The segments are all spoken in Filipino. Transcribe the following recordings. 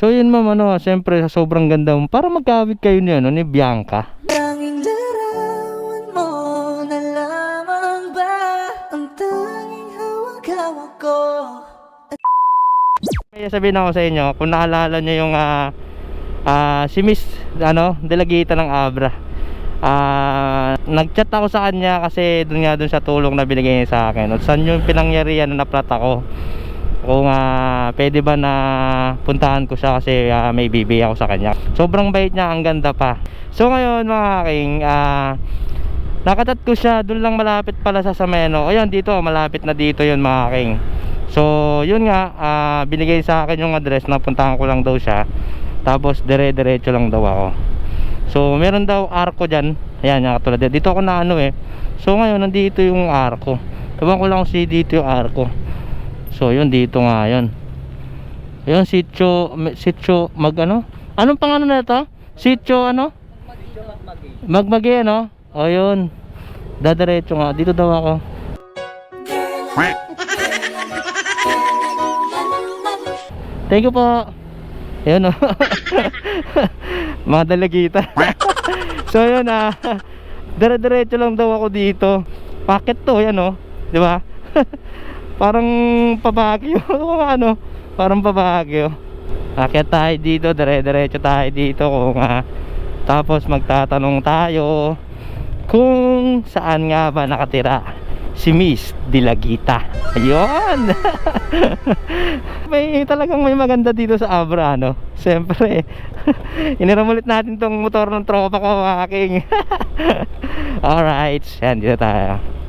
So yun ma'am, ano, siyempre sa sobrang ganda mo, para magkawig kayo ni, ano, ni Bianca. Tanging larawan mo na lamang ba Ang tanging hawak-hawak ko Kaya sabihin ako sa inyo, kung naalala nyo yung ah, ah, si Miss ano, Delagita ng Abra. Ah, nagchat ako sa kanya kasi doon nga doon sa tulong na binigay niya sa akin. At saan yung pinangyarihan na naplat ako. Kung ah, pwede ba na puntahan ko siya kasi ah, may bibigay ako sa kanya. Sobrang bait niya, ang ganda pa. So ngayon mga aking ah, nakatat ko siya doon lang malapit pala sa Sameno. Ayun dito, malapit na dito yun mga aking. So, yun nga, ah, binigay sa akin yung address na puntahan ko lang daw siya. Tapos, dire-diretso lang daw ako. So, meron daw arko dyan. Ayan, yung katulad. Dito ako na ano eh. So, ngayon, nandito yung arko. Ewan ko lang si dito yung arko. So, yun, dito nga yun. Ayun, sitio, sitio, mag ano? Anong pangalan na ito? Sitio ano? Magmagi ano? O, yun. Dadiretso nga. Dito daw ako. Thank you po. Ayun oh. Mga dalagita. so yun ah. Dire-diretso lang daw ako dito. Bakit to? Yan oh. 'Di ba? parang pabagyo. ano? Parang pabagyo. Akit tayo dito, dire-diretso tayo dito kung ah, tapos magtatanong tayo kung saan nga ba nakatira si Miss Dilagita. Ayun. may talagang may maganda dito sa Abra no. Siyempre. Iniram ulit natin tong motor ng tropa ko aking. Alright, yan dito tayo.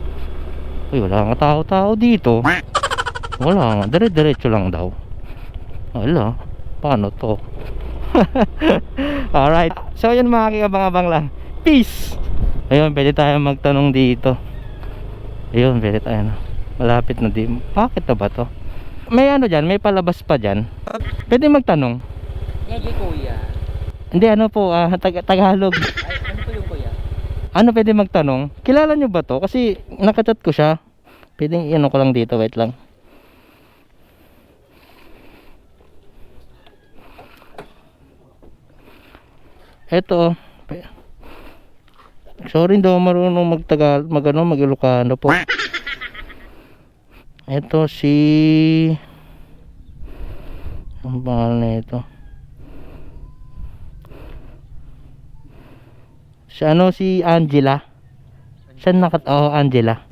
Uy, wala nga tao-tao dito. Wala nga, dire-diretso lang daw. Wala, paano to? Alright, so yun mga aking abang-abang lang. Peace! Ayun, pwede tayo magtanong dito. Ayun, pwede tayo na. Malapit na din. Bakit na ba to? May ano dyan, may palabas pa dyan. Pwede magtanong. Hindi kuya. Hindi, ano po, ah, Tag- Tagalog. Ay, ano po yung kuya? Ano pwede magtanong? Kilala nyo ba to? Kasi nakachat ko siya. Pwede ano ko lang dito, wait lang. Eto. oh. Sorry daw marunong magtagal, magano, mag-Ilocano po. Eto si Ang pangalan na ito. Si ano si Angela? Saan nakat oh Angela.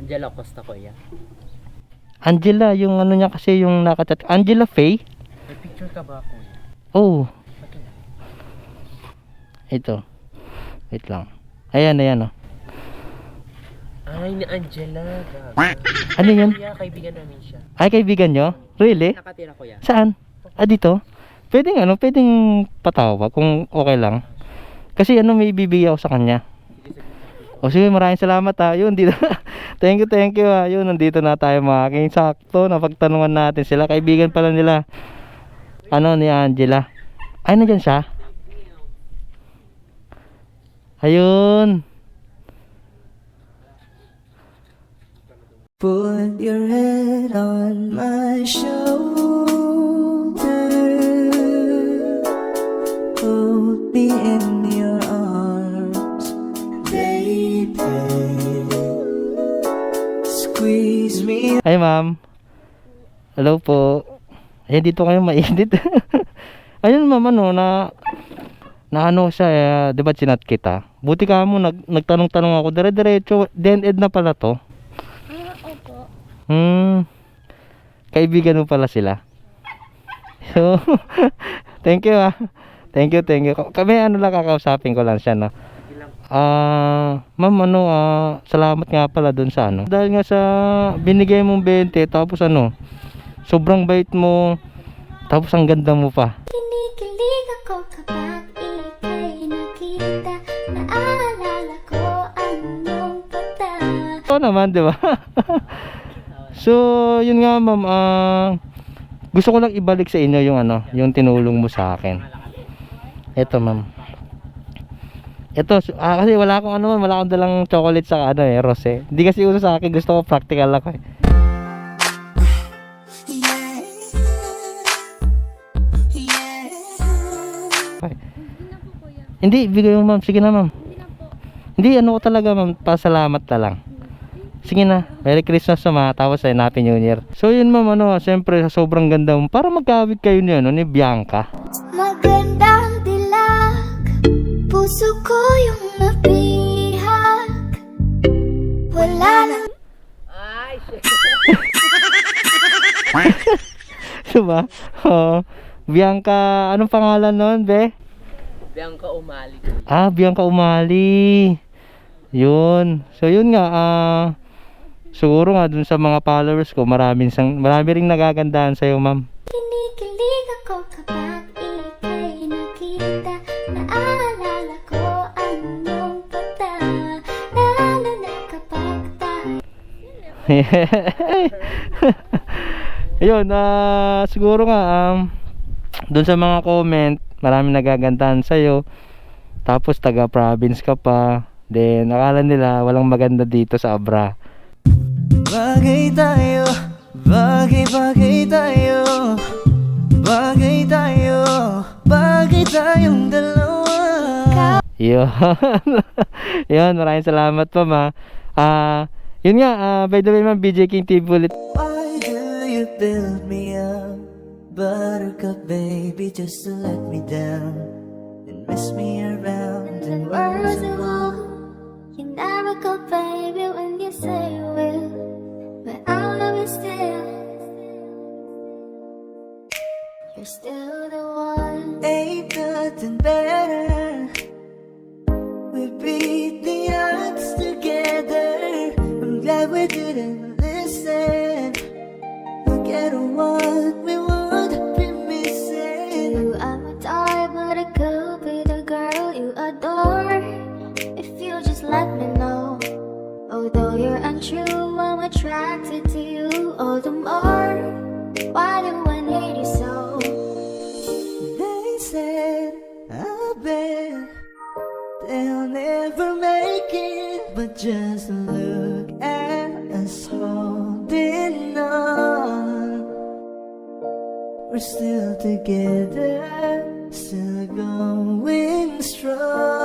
Angela Costa kuya. Angela yung ano niya kasi yung nakatat Angela Faye. May picture ka ba kuya? Oh, ito. Wait lang. Ayan, ayan oh. Ay, ni Angela. Ano? Kuya, kaibigan namin siya. Ay, kaibigan nyo? Really? Nakatira kuya. Saan? Ah, dito? Pwedeng ano, pwedeng patawag kung okay lang. Kasi ano, may bibigay ako sa kanya. O sige, maraming salamat ha. Yun, dito. thank you, thank you ha. Yun, nandito na tayo mga king. Sakto, napagtanungan natin sila. Kaibigan pala nila. Ano ni Angela. Ay, nandyan siya? Ayun. Put your head on my shoulder Hello po. Ay, dito kayo mainit. Ayun, ma'am, ano, na, na ano siya, eh, di ba chinat kita? Buti ka mo, nag, nagtanong-tanong ako, dire-diretso, then ed na pala to. Hmm, kaibigan mo pala sila. So, thank you ah. Thank you, thank you. Kami ano lang kakausapin ko lang siya, no? Ah, ma'am ano, ah, salamat nga pala dun sa ano. Dahil nga sa binigay mong 20 tapos ano, sobrang bait mo. Tapos ang ganda mo pa. Kinikilig ako kapag ika'y nakita Naaalala ko ang iyong pata Oo naman, di ba? so, yun nga ma'am, ah, gusto ko lang ibalik sa inyo yung ano, yung tinulong mo sa akin. Ito ma'am. Ito, ah, kasi wala akong ano, wala akong dalang chocolate sa ano eh, rose. Hindi kasi uso sa akin, gusto ko practical ako eh. Hindi, bigay mo ma'am. Sige na ma'am. Hindi, ano ko talaga ma'am. Pasalamat na lang. Sige na. Merry Christmas ma'am. Tapos ay Happy New Year. So yun ma'am, ano, siyempre sa sobrang ganda mo. Para magkawit kayo niyo, ano, ni Bianca. Magandang dilag Puso ko yung nabihag Wala nang Ay, shit. diba? Oo. Bianca, anong pangalan nun, be? Bianca umali. Ah, Bianca Umali. Yun. So yun nga, ah, siguro nga dun sa mga followers ko, maraming, sang, marami ring nagagandahan sa'yo, ma'am. Kinikilig ako kapag ika'y nakita Naalala ko ang iyong pata Lalo na kapag tayo Ayun, ah, siguro nga, um, dun sa mga comment, maraming nagagandahan sa'yo. Tapos taga-province ka pa. Then, akala nila walang maganda dito sa Abra. Bagay tayo, bagay bagay tayo Bagay tayo, bagay tayong dalawa Yun. Yun, maraming salamat pa ma. Ah, yun nga, ah, by the way ma'am, BJ King TV ulit. Why do you build me up? Buttercup baby just to let me down And mess me around And words of all You never go baby when you say you will. But I'll love you still You're still the one. Ain't nothing better. We beat the odds together. I'm glad we didn't listen. Look at what we Although you're I'm attracted to you all the more Why do I need you so? They said, I bet they'll never make it. But just look at us holding on. We're still together, still going strong.